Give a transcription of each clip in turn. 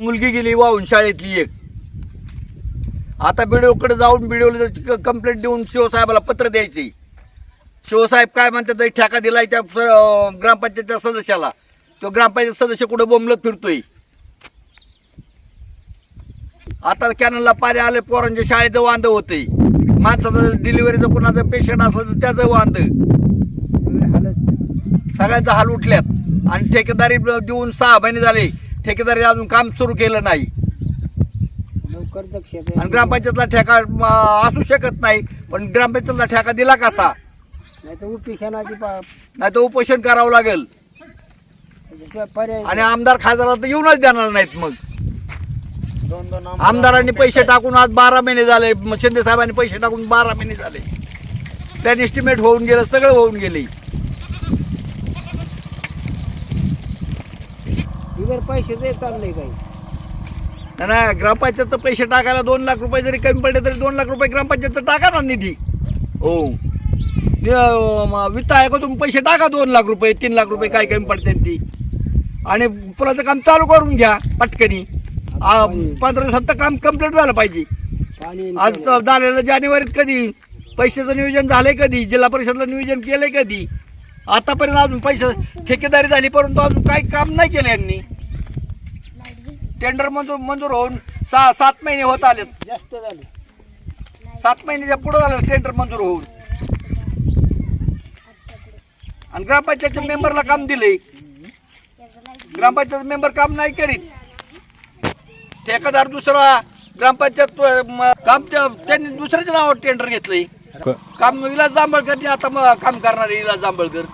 मुलगी गेली वाहून शाळेतली एक. आता बिडिओकडे जाऊन बिडिओला कंप्लेंट देऊन शिवसाहेबाला पत्र द्यायचे. शिवसाहेब काय म्हणतात ठेका दिलाय त्या ग्रामपंचायतच्या सदस्याला. तो ग्रामपंचायत सदस्य कुठे बोंबलत फिरतोय? आता कॅनलला पाणी आले पोरांच्या शाळेचं वांद होतंय. माणसाचं डिलिव्हरीचं कोणाचं पेशंट असलं तर त्याचं वांद. सगळे सगळ्यांचा हाल उठल्यात. आणि ठेकेदारी देऊन सहा महिने झाले. ठेकेदारी अजून काम सुरू केलं नाही. लवकर आणि ग्रामपंचायतला ठेका असू शकत नाही पण ग्रामपंचायतला ठेका दिला कसा? नाही तर उपिशनाची पा नाही तर उपोषण करावं लागेल. त्याच्याशिवाय पर्याय आणि आमदार खासदार तर येऊनच देणार नाहीत मग. दोन दोन आमदारांनी पैसे टाकून आज बारा महिने झाले म- शिंदे साहेबांनी पैसे टाकून बारा महिने झाले. त्याने एस्टिमेट होऊन गेलं सगळं होऊन गेले. पैसे चाललंय काही. नाही, नाही ग्रामपंचायतचं पैसे टाकायला दोन लाख रुपये जरी कमी पडले तरी दोन लाख रुपये ग्रामपंचायतचं टाका ना निधी. हो. नि- अं, म- वित्त आयोगातून पैसे टाका दोन लाख रुपये तीन लाख रुपये काय कमी पडते ती. आणि पुलाचं काम चालू करून घ्या पटकनी. आ, पंधरा दिवसात तर काम कंप्लीट झालं पाहिजे. पाणी आज तर झालेलं जानेवारीत कधी? पैशाचं नियोजन झालंय कधी? जिल्हा परिषदला नियोजन केलंय कधी? आतापर्यंत अजून पैसे ठेकेदारी झाली परंतु अजून काही काम नाही केलं यांनी. टेंडर मंजूर मंजूर होऊन सहा सात महिने होत आले. जास्त झाले. सात महिन्याच्या पुढे झालं टेंडर मंजूर होऊन. आणि ग्रामपंचायतच्या मेंबरला काम दिले ग्रामपंचायत मेंबर काम नाही करीत. ठेकेदार दुसरा ग्रामपंचायत काम त्या- त्यांनी दुसऱ्याच्या नावावर टेंडर घेतलंय. काम विलास जांभळकरनी आता मग काम करणार विलास जांभळकर.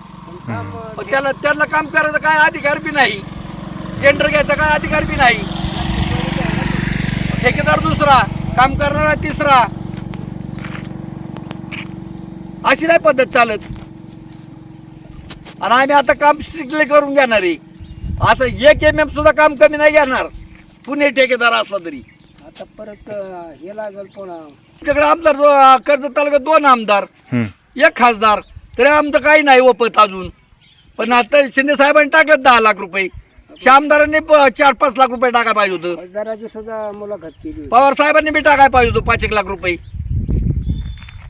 त्याला त्यांना काम करायचा काय अधिकार बी नाही. टेंडर घ्यायचा काय अधिकार बी नाही. ठेकेदार दुसरा काम करणारा तिसरा. अशी नाही पद्धत चालत. आणि आम्ही आता काम स्ट्रिक्टली करून घेणार आहे. असं एक एम एम सुद्धा काम कमी नाही घेणार. पुणे ठेकेदार असला तरी. आता परत हे लागल पुन्हा. तिकडे आमदार जो- कर्जत तालुक्यात दोन आमदार. एक खासदार. तरी आमचं काही नाही ओपत अजून. पण आता शिंदे साहेबांनी टाकलं दहा लाख रुपये. त्या आमदारांनी प- चार पाच लाख रुपये टाकायला पाहिजे होतं. खासदाराची सुद्धा मुलाखत केली पवार साहेबांनी बी टाकायला पाहिजे होतं पाच एक लाख रुपये.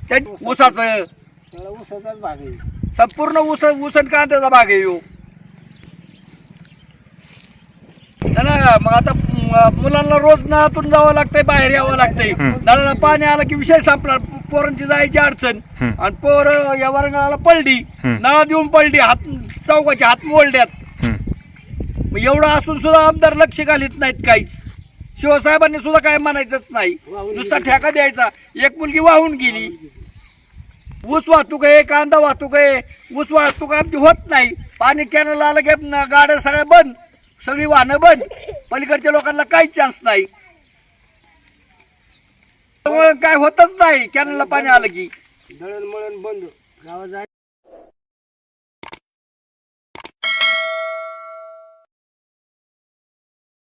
त्या ऊसाचं. सगळा ऊसाचाच भाग आहे. संपूर्ण ऊस ऊसन कांद्याचा भाग आहे ह्यो. नाही ना मग आता म- मुलांना रोज नळातून जावं लागतंय बाहेर यावं लागतंय. नळाला पाणी आलं की विषय संपला पोरांची जायची अडचण. आणि पोर या वर्गाला पडली नळा देऊन पडली हात चौकाचे हात मोडल्यात. मग एवढं असून सुद्धा आमदार लक्ष घालीत नाहीत काहीच. शिवसाहेबांनी सुद्धा काय म्हणायचंच नाही. नुसता ठेका द्यायचा. एक मुलगी वाहून गेली. ऊस वाहतूक आहे कांदा वाहतूक आहे. ऊस वाहतूक आमची होत नाही. पाणी कॅनल आलं की न- गाड्या सगळ्या बंद. सगळी वाहनं बंद. पलीकडच्या लोकांना काहीच चान्स नाही. काय होतच नाही. कॅनलला पाणी आलं की. दळण मळण बंद.